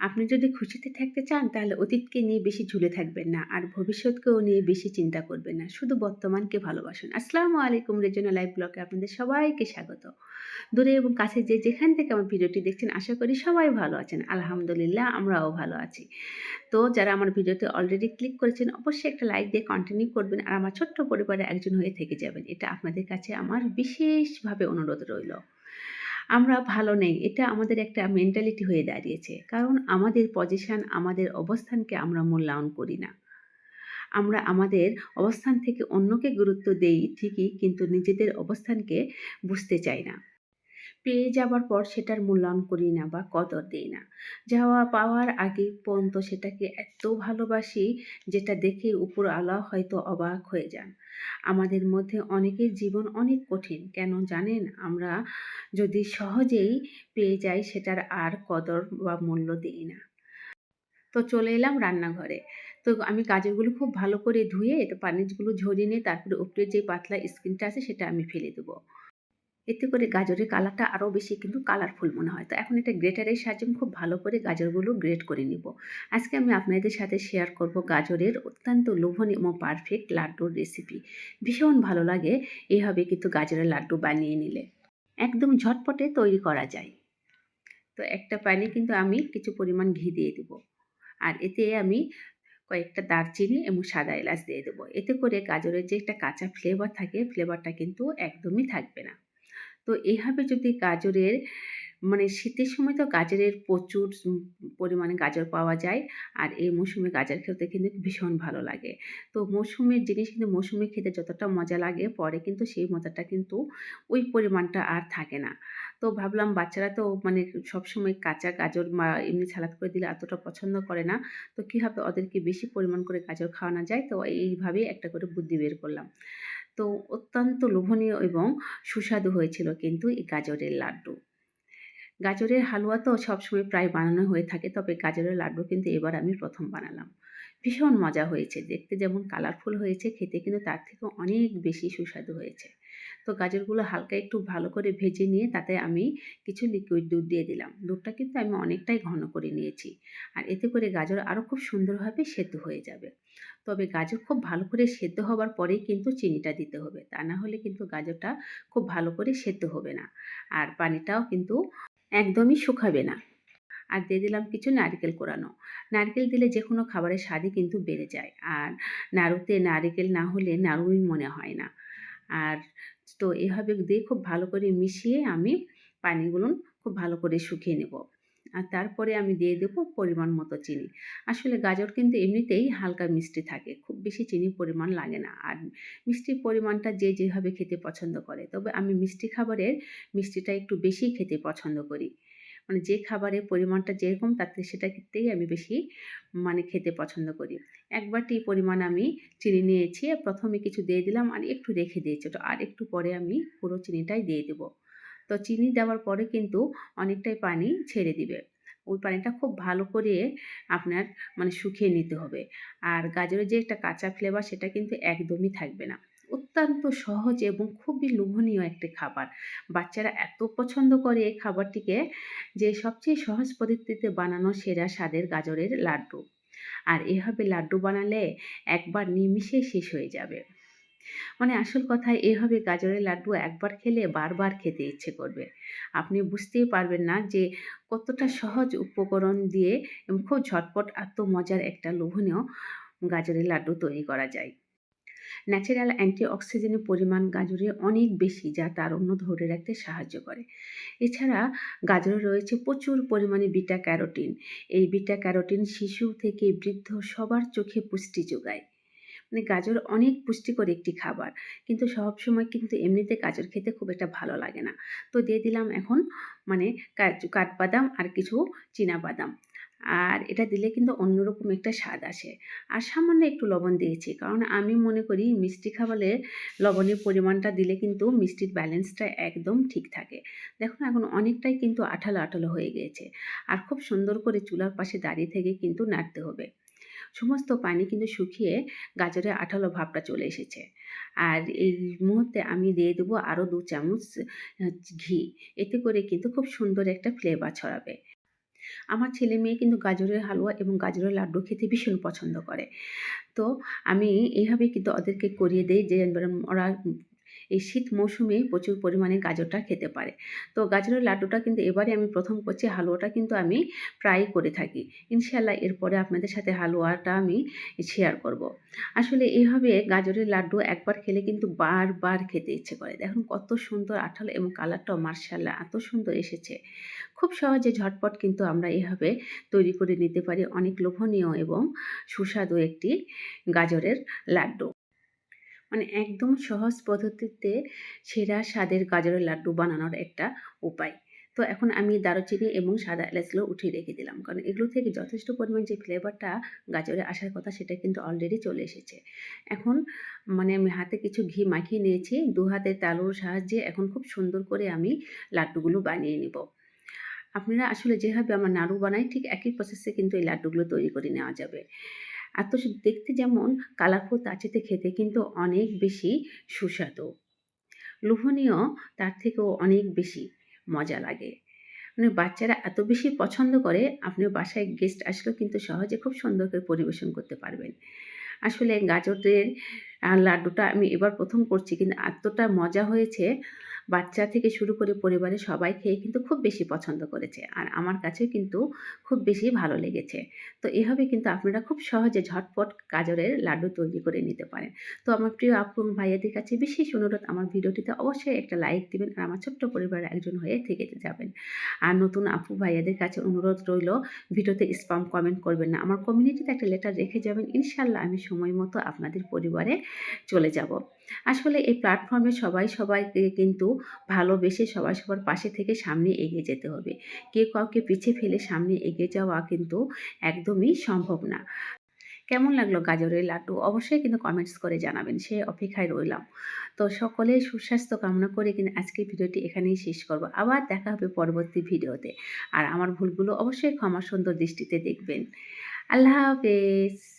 আপনি যদি খুশিতে থাকতে চান, তাহলে অতীতকে নিয়ে বেশি ঝুলে থাকবেন না আর ভবিষ্যৎকেও নিয়ে বেশি চিন্তা করবেন না। শুধু বর্তমানকে ভালোবাসুন। আসসালামু আলাইকুম রেজনা লাইভ ব্লগে আপনাদের সবাইকে স্বাগত। দূরে এবং কাছে যে যেখান থেকে আমার ভিডিওটি দেখছেন, আশা করি সবাই ভালো আছেন। আলহামদুলিল্লাহ, আমরাও ভালো আছি। তো যারা আমার ভিডিওতে অলরেডি ক্লিক করেছেন, অবশ্যই একটা লাইক দিয়ে কন্টিনিউ করবেন আর আমার ছোট্ট পরিবারে একজন হয়ে থেকে যাবেন। এটা আপনাদের কাছে আমার বিশেষভাবে অনুরোধ রইল। আমরা ভালো নেই, এটা আমাদের একটা মেন্টালিটি হয়ে দাঁড়িয়েছে। কারণ আমাদের পজিশান আমাদের অবস্থানকে আমরা মূল্যায়ন করি না। আমরা আমাদের অবস্থান থেকে অন্যকে গুরুত্ব দেই ঠিকই, কিন্তু নিজেদের অবস্থানকে বুঝতে চাই না। পেয়ে যাবার পর সেটার মূল্যায়ন করি না বা কদর দিই না। যাওয়া পাওয়ার আগে পর্যন্ত সেটাকে এত ভালোবাসি যেটা দেখে উপর আলা হয়তো অবাক হয়ে যান। আমাদের মধ্যে অনেকের জীবন অনেক কঠিন, কেন জানেন? আমরা যদি সহজেই পেয়ে যাই সেটার আর কদর বা মূল্য দিই না। তো চলে এলাম রান্নাঘরে। তো আমি গাজরগুলো খুব ভালো করে ধুয়ে এটা পানিগুলো ঝরিয়ে নিয়ে তারপরে উপরে যে পাতলা স্কিনটা আছে সেটা আমি ফেলে দেবো। এতে করে গাজরের কালারটা আরও বেশি কিন্তু কালারফুল মনে হয়। তো এখন এটা গ্রেটারের সাহায্যে আমি খুব ভালো করে গাজরগুলো গ্রেট করে নিব। আজকে আমি আপনাদের সাথে শেয়ার করব গাজরের অত্যন্ত লোভনীয় এবং পারফেক্ট লাড্ডুর রেসিপি ভীষণ ভালো লাগে এইভাবে কিন্তু গাজরের লাড্ডু বানিয়ে নিলে। একদম ঝটপটে তৈরি করা যায়। তো একটা প্যানে কিন্তু আমি কিছু পরিমাণ ঘি দিয়ে দেবো। আর এতে আমি কয়েকটা দারচিনি এবং সাদা এলাচ দিয়ে দেবো। এতে করে গাজরের যে একটা কাঁচা ফ্লেভার থাকে ফ্লেভারটা কিন্তু একদমই থাকবে না। তো এইভাবে যদি গাজরের মানে শীতের সময় তো গাজরের প্রচুর পরিমাণে গাজর পাওয়া যায়। আর এই মৌসুমে গাজর খেতে কিন্তু ভীষণ ভালো লাগে। তো মৌসুমের জিনিস কিন্তু মৌসুমে খেতে যতটা মজা লাগে, পরে কিন্তু সেই মজাটা কিন্তু ওই পরিমাণটা আর থাকে না। তো ভাবলাম বাচ্চারা তো মানে সবসময় কাঁচা গাজর বা এমনি সালাদ করে দিলে এতটা পছন্দ করে না। তো কীভাবে ওদেরকে বেশি পরিমাণ করে গাজর খাওয়ানো যায়। তো এইভাবেই একটা করে বুদ্ধি বের করলাম। তো অত্যন্ত লোভনীয় এবং সুস্বাদু হয়েছিল কিন্তু এই গাজরের লাড্ডু। গাজরের হালুয়া তো সবসময় প্রায় বানানো হয়ে থাকে, তবে গাজরের লাড্ডু কিন্তু এবার আমি প্রথম বানালাম। ভীষণ মজা হয়েছে, দেখতে যেমন কালারফুল হয়েছে, খেতে কিন্তু তার থেকে অনেক বেশি সুস্বাদু হয়েছে। তো গাজরগুলো হালকা একটু ভালো করে ভেজে নিয়ে তাতে আমি কিছু লিকুইড দুধ দিয়ে দিলাম। দুধটা কিন্তু আমি অনেকটাই ঘন করে নিয়েছি। আর এতে করে গাজর আরও খুব সুন্দরভাবে সেদ্ধ হয়ে যাবে। তবে গাজর খুব ভালো করে সেদ্ধ হবার পরেই কিন্তু চিনিটা দিতে হবে। তা না হলে কিন্তু গাজরটা খুব ভালো করে সেদ্ধ হবে না। আর পানিটাও কিন্তু একদমই শুকাবে না। আর দিয়ে দিলাম কিছু নারকেল কোরানো। নারকেল দিলে যে কোনো খাবারের স্বাদই কিন্তু বেড়ে যায়। আর নাড়ুতে নারকেল না হলে নাড়ুই মনে হয় না। আর তো এভাবে দিয়ে খুব ভালো করে মিশিয়ে আমি পানিগুলো খুব ভালো করে শুকিয়ে নেব। আর তারপরে আমি দিয়ে দেব পরিমাণ মতো চিনি। আসলে গাজর কিন্তু এমনিতেই হালকা মিষ্টি থাকে, খুব বেশি চিনির পরিমাণ লাগে না। আর মিষ্টির পরিমাণটা যে যেভাবে খেতে পছন্দ করে, তবে আমি মিষ্টি খাবারের মিষ্টিটা একটু বেশি খেতে পছন্দ করি। মানে যে খাবারের পরিমাণটা যেরকম তাতে সেটা ক্ষেত্রেই আমি বেশি মানে খেতে পছন্দ করি। এক বাটি পরিমাণ আমি চিনি নিয়েছি, প্রথমে কিছু দিয়ে দিলাম আর একটু রেখে দিয়েছি তো আর একটু পরে আমি পুরো চিনিটাই দিয়ে দেবো। তো চিনি দেওয়ার পরে কিন্তু অনেকটাই পানি ছেড়ে দিবে। ওই পানিটা খুব ভালো করে আপনার মানে শুকিয়ে নিতে হবে। আর গাজরের যে একটা কাঁচা ফ্লেভার সেটা কিন্তু একদমই থাকবে না। অত্যন্ত সহজ এবং খুবই লোভনীয় একটি খাবার। বাচ্চারা এত পছন্দ করে এই খাবারটিকে যে সবচেয়ে সহজ পদ্ধতিতে বানানো সেরা স্বাদের গাজরের লাড্ডু। আর এভাবে লাড্ডু বানালে একবার নিমিষে শেষ হয়ে যাবে। মানে আসল কথা, এভাবে গাজরের লাড্ডু একবার খেলে বারবার খেতে ইচ্ছে করবে। আপনি বুঝতেই পারবেন না যে কতটা সহজ উপকরণ দিয়ে খুব ঝটপট এত মজার একটা লোভনীয় গাজরের লাড্ডু তৈরি করা যায়। ন্যাচারাল অ্যান্টিঅক্সিজেনের পরিমাণ গাজরে অনেক বেশি, যা তারুণ্য ধরে রাখতে সাহায্য করে। এছাড়া গাজরে রয়েছে প্রচুর পরিমাণে বিটা ক্যারোটিন এই বিটা ক্যারোটিন শিশু থেকে বৃদ্ধ সবার চোখে পুষ্টি যোগায়। মানে গাজর অনেক পুষ্টিকর একটি খাবার, কিন্তু সব সময় কিন্তু এমনিতে গাজর খেতে খুব একটা ভালো লাগে না। তো দিয়ে দিলাম এখন মানে কাঠবাদাম আর কিছু বাদাম। আর এটা দিলে কিন্তু অন্যরকম একটা স্বাদ আসে। আর সামান্য একটু লবণ দিয়েছি, কারণ আমি মনে করি মিষ্টি খাবারে লবণের পরিমাণটা দিলে কিন্তু মিষ্টির ব্যালেন্সটা একদম ঠিক থাকে। দেখুন, এখন অনেকটাই কিন্তু আঠালো আঠালো হয়ে গিয়েছে। আর খুব সুন্দর করে চুলার পাশে দাঁড়িয়ে থেকে কিন্তু নাড়তে হবে। সমস্ত পানি কিন্তু শুকিয়ে গাজরের আঠালো ভাবটা চলে এসেছে। আর এই মুহূর্তে আমি দিয়ে দেবো আরও দু চামচ ঘি। এতে করে কিন্তু খুব সুন্দর একটা ফ্লেভার ছড়াবে। আমার ছেলে মেয়ে কিন্তু গাজরের হালুয়া এবং গাজরের লাড্ডু খেতে ভীষণ পছন্দ করে। তো আমি এইভাবে কিন্তু ওদেরকে করিয়ে দিই যে ওরা এই শীত মৌসুমে প্রচুর পরিমাণে গাজরটা খেতে পারে। তো গাজরের লাড্ডুটা কিন্তু এবারে আমি প্রথম করছি, হালুয়াটা কিন্তু আমি প্রায় করে থাকি। ইনশাল্লাহ এরপরে আপনাদের সাথে হালুয়াটা আমি শেয়ার করব। আসলে এইভাবে গাজরের লাড্ডু একবার খেলে কিন্তু বারবার খেতে ইচ্ছে করে। দেখুন কত সুন্দর আঠালো এবং কালারটাও মার্শাল্লাহ এত সুন্দর এসেছে। খুব সহজে ঝটপট কিন্তু আমরা এভাবে তৈরি করে নিতে পারি। অনেক লোভনীয় এবং সুস্বাদু একটি গাজরের লাড্ডু। মানে একদম সহজ পদ্ধতিতে সেরা স্বাদের গাজরের লাড্ডু বানানোর একটা উপায়। তো এখন আমি দারুচিনি এবং সাদা এলাচগুলো উঠিয়ে রেখে দিলাম। কারণ এগুলো থেকে যথেষ্ট পরিমাণ যে ফ্লেভারটা গাজরে আসার কথা সেটা কিন্তু অলরেডি চলে এসেছে। এখন মানে আমি হাতে কিছু ঘি মাখিয়ে নিয়েছি। দু হাতে তালুর সাহায্যে এখন খুব সুন্দর করে আমি লাড্ডুগুলো বানিয়ে নিব। আপনারা আসলে যেভাবে আমরা নাড়ু বানাই ঠিক একই প্রসেসে কিন্তু এই লাড্ডুগুলো তৈরি করে নেওয়া যাবে। এত দেখতে যেমন কালারফুল তার চেয়ে খেতে, কিন্তু অনেক বেশি সুস্বাদু। লোভনীয়, তার থেকেও অনেক বেশি মজা লাগে। মানে বাচ্চারা এত বেশি পছন্দ করে আপনি বাসায় গেস্ট আসলেও কিন্তু সহজে খুব সুন্দর করে পরিবেশন করতে পারবেন। আসলে গাজরের লাড্ডুটা আমি এবার প্রথম করছি, কিন্তু এতটা মজা হয়েছে বাচ্চা থেকে শুরু করে পরিবারের সবাই খেয়ে কিন্তু খুব বেশি পছন্দ করেছে। আর আমার কাছেও কিন্তু খুব বেশি ভালো লেগেছে। তো এভাবে কিন্তু আপনারা খুব সহজে ঝটপট গাজরের লাড্ডু তৈরি করে নিতে পারেন। তো আমার প্রিয় আপু ভাইয়াদের কাছে বিশেষ অনুরোধ, আমার ভিডিওটিতে অবশ্যই একটা লাইক দিবেন আর আমার ছোট্ট পরিবারের একজন হয়ে থেকে যাবেন। আর নতুন আপু, ভাইয়াদের কাছে অনুরোধ রইল, ভিডিওতে স্পাম কমেন্ট করবেন না। আমার কমিউনিটিতে একটা লেটার রেখে যাবেন। ইনশাল্লাহ আমি সময় মতো আপনাদের পরিবারে চলে যাব। আসলে এই প্ল্যাটফর্মে সবাই সবাইকে কিন্তু ভালোবেসে সবাই সবার পাশে থেকে সামনে এগিয়ে যেতে হবে। কেউ কাউকে পিছিয়ে ফেলে সামনে এগিয়ে যাওয়া কিন্তু একদমই সম্ভব না। কেমন লাগল গাজরের লাড্ডু? অবশ্যই কিন্তু কমেন্টস করে জানাবেন, সে অপেক্ষায় রইলাম। তো সকলে সুস্বাস্থ্য কামনা করে কিন্তু আজকের ভিডিওটি এখানেই শেষ করব। আবার দেখা হবে পরবর্তী ভিডিওতে। আর আমার ভুলগুলো অবশ্যই ক্ষমা সুন্দর দৃষ্টিতে দেখবেন। আল্লাহ হাফেজ।